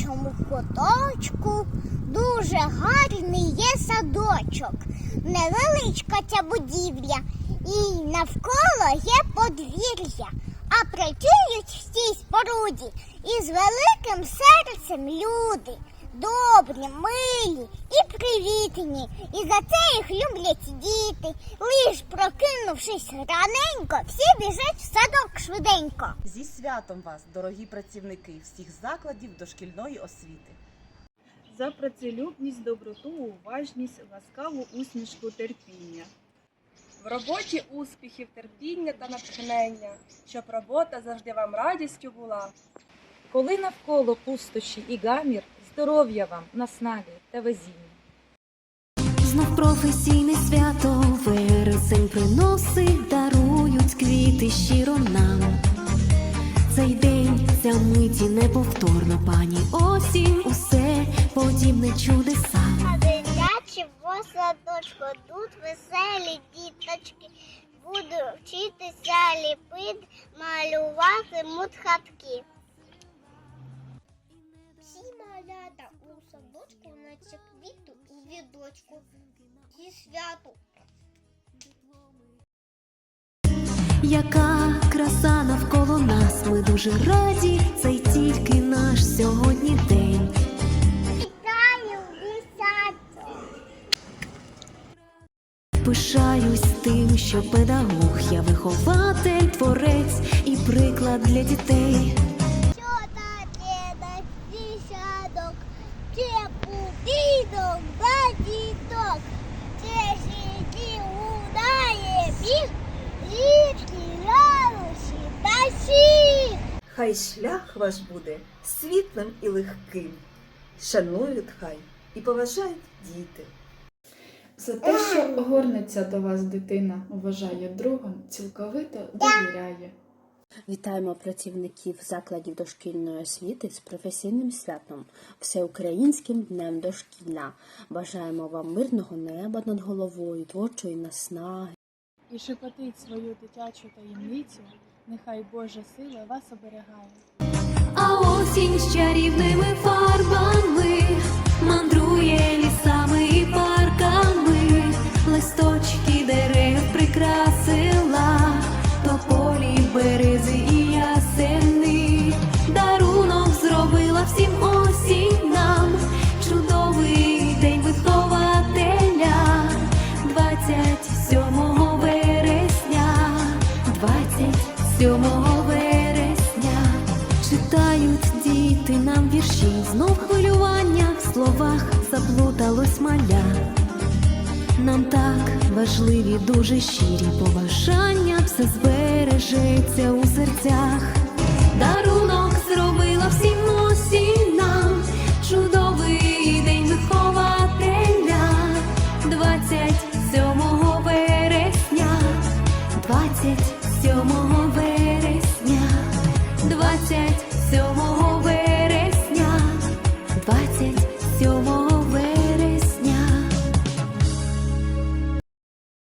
мальовничому куточку дуже гарний є садочок. Невеличка ця будівля, і навколо є подвір'я. А працюють в цій споруді із великим серцем люди. Добрі, милі і привітні. І за це їх люблять діти. Лиш прокинувшись раненько, всі біжать в садок швиденько. Зі святом вас, дорогі працівники всіх закладів дошкільної освіти. за працелюбність, доброту, уважність, ласкаву усмішку, терпіння. В роботі успіхів, терпіння та натхнення, щоб робота завжди вам радістю була. Коли навколо пустощі і гамір, здоров'я вам, наснаги та везіння. Знов професійне свято вересень приносить, дарують квіти щиро нам. Цей день, ця миті неповторна пані осінь, усе подібне чудесам. А дитячі в садочку тут веселі діточки. Буду вчитися ліпити, малювати мутхатки. Малята у садочку, наче квіту у відочку. Зі святу. Яка краса навколо нас, ми дуже раді, цей тільки наш сьогодні день. Вітаю десятку. Пишаюсь тим, що педагог, я вихователь, творець і приклад для дітей. Хай шлях ваш буде світлим і легким. Шанують хай і поважають діти. За те, що горниться до вас дитина, вважає другом, цілковито довіряє. Вітаємо працівників закладів дошкільної освіти з професійним святом, всеукраїнським днем дошкілля. Бажаємо вам мирного неба над головою, творчої наснаги. І шепотить свою дитячу таємницю, нехай Божа сила вас оберігає. А осінь з чарівними фарбами 27 вересня. Читають діти нам вірші, знов хвилювання в словах заплуталось маля. Нам так важливі, дуже щирі побажання, все збережеться у серцях. Дарунок зробила всім осінь нам, чудовий день вихователя, 27 вересня, 27 вересня.